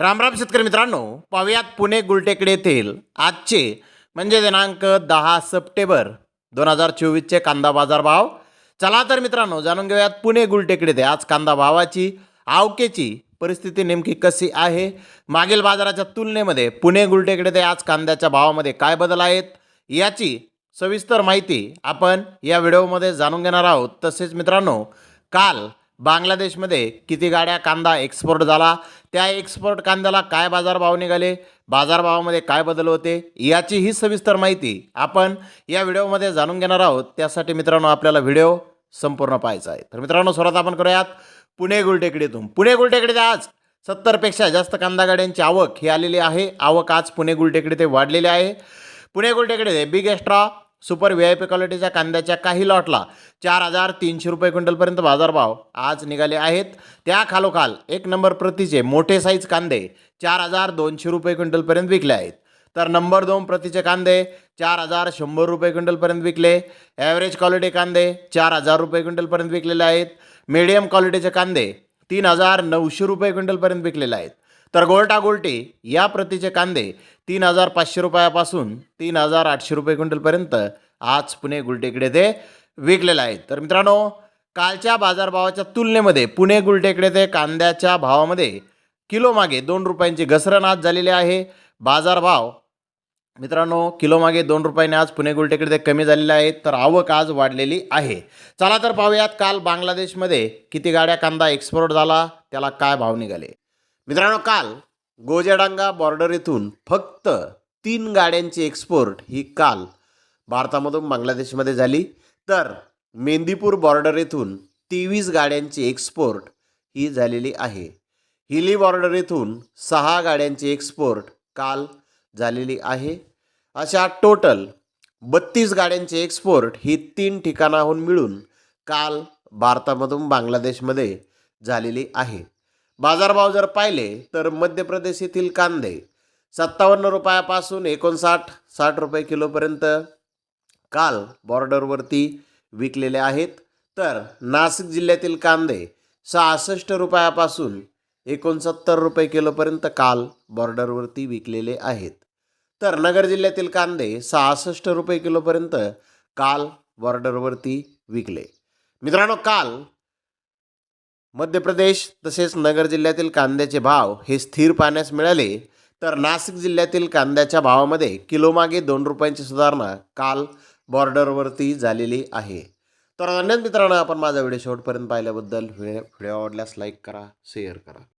रामराम शेतकरी मित्रांनो पाहुयात पुणे गुलटेकडे येथील आजचे म्हणजे दिनांक दहा सप्टेंबर दोन हजार चोवीसचे कांदा बाजार भाव चला तर मित्रांनो जाणून घेऊयात पुणे गुलटेकडे ते आज कांदा भावाची आवकेची परिस्थिती नेमकी कशी आहे? मागील बाजाराच्या तुलनेमध्ये पुणे गुलटेकडे ते आज कांद्याच्या भावामध्ये काय बदल आहेत? याची सविस्तर माहिती आपण या व्हिडिओमध्ये जाणून घेणार आहोत. तसेच मित्रांनो काल बांगलादेशमध्ये किती गाड्या कांदा एक्सपोर्ट झाला? त्या एक्सपोर्ट कांद्याला काय बाजारभाव निघाले? बाजारभावामध्ये काय बदल होते? याची ही सविस्तर माहिती आपण या व्हिडिओमध्ये जाणून घेणार आहोत. त्यासाठी मित्रांनो आपल्याला व्हिडिओ संपूर्ण पाहायचा आहे. तर मित्रांनो सर्वात आपण करूयात. पुणे गुलटेकडीतून. पुणे गुलटेकडीत आज सत्तरपेक्षा जास्त कांदा गाड्यांची आवक ही आलेली आहे. आवक आज पुणे गुलटेकडे ते वाढलेली आहे. Pune गुलटेकडे big extra super V I P क्वालिटीच्या कांद्याच्या काही लॉटला चार हजार तीनशे रुपये क्विंटलपर्यंत बाजारभाव आज निघाले आहेत. त्या खालोखाल एक नंबर प्रतीचे मोठे साईज कांदे चार हजार दोनशे रुपये क्विंटलपर्यंत विकले आहेत. तर नंबर दोन प्रतीचे कांदे चार हजार शंभर रुपये क्विंटलपर्यंत विकले. ॲव्हरेज क्वालिटी कांदे चार हजार रुपये क्विंटलपर्यंत विकलेले आहेत. मीडियम क्वालिटीचे कांदे तीन हजार नऊशे रुपये क्विंटलपर्यंत विकलेले आहेत. तर गोल्टा गोल्टी या प्रतीचे कांदे तीन हजार पाचशे रुपयापासून तीन हजार आठशे रुपये क्विंटलपर्यंत आज पुणे गुलटेकडे ते विकलेले आहेत. तर मित्रांनो कालच्या बाजारभावाच्या तुलनेमध्ये पुणे गुलटेकडे ते कांद्याच्या भावामध्ये किलोमागे दोन रुपयांची घसरण आज झालेली आहे. बाजारभाव मित्रांनो किलोमागे दोन रुपयाने आज पुणे गुलटेकडे ते कमी झालेले आहेत तर आवक आज वाढलेली आहे. चला तर पाहूयात काल बांगलादेशमध्ये किती गाड्या कांदा एक्सपोर्ट झाला त्याला काय भाव निघाले? मित्रांनो काल गोजेडांगा बॉर्डर येथून फक्त तीन गाड्यांची एक्सपोर्ट ही काल भारतामधून बांगलादेशमध्ये झाली. तर मेंदीपूर बॉर्डर येथून तेवीस गाड्यांची एक्सपोर्ट ही झालेली आहे. हिली बॉर्डर येथून सहा गाड्यांची एक्सपोर्ट काल झालेली आहे. अशा टोटल बत्तीस गाड्यांची एक्सपोर्ट ही तीन ठिकाणाहून मिळून काल भारतामधून बांगलादेशमध्ये झालेली आहे. बाजारभाव जर पाहिले तर मध्य प्रदेश येथील कांदे सत्तावन्न रुपयापासून एकोणसाठ साठ रुपये किलोपर्यंत. काल बॉर्डरवरती विकलेले आहेत. तर नाशिक जिल्ह्यातील कांदे सहासष्ट रुपयापासून एकोणसत्तर रुपये किलोपर्यंत काल बॉर्डरवरती विकलेले आहेत. तर नगर जिल्ह्यातील कांदे सहासष्ट रुपये किलोपर्यंत काल बॉर्डरवरती विकले. मित्रांनो काल मध्य प्रदेश तसेच नगर जिल्ह्यातील कांद्याचे भाव हे स्थिर पाहण्यास मिळाले तर नाशिक जिल्ह्यातील कांद्याच्या भावामध्ये किलोमागे दोन रुपयांची सुधारणा काल बॉर्डरवरती झालेली आहे. तर धन्यवाद मित्रांनो आपण माझा व्हिडिओ शेवटपर्यंत पाहिल्याबद्दल. व्हिडिओ व्हिडिओ आवडल्यास लाईक करा शेअर करा.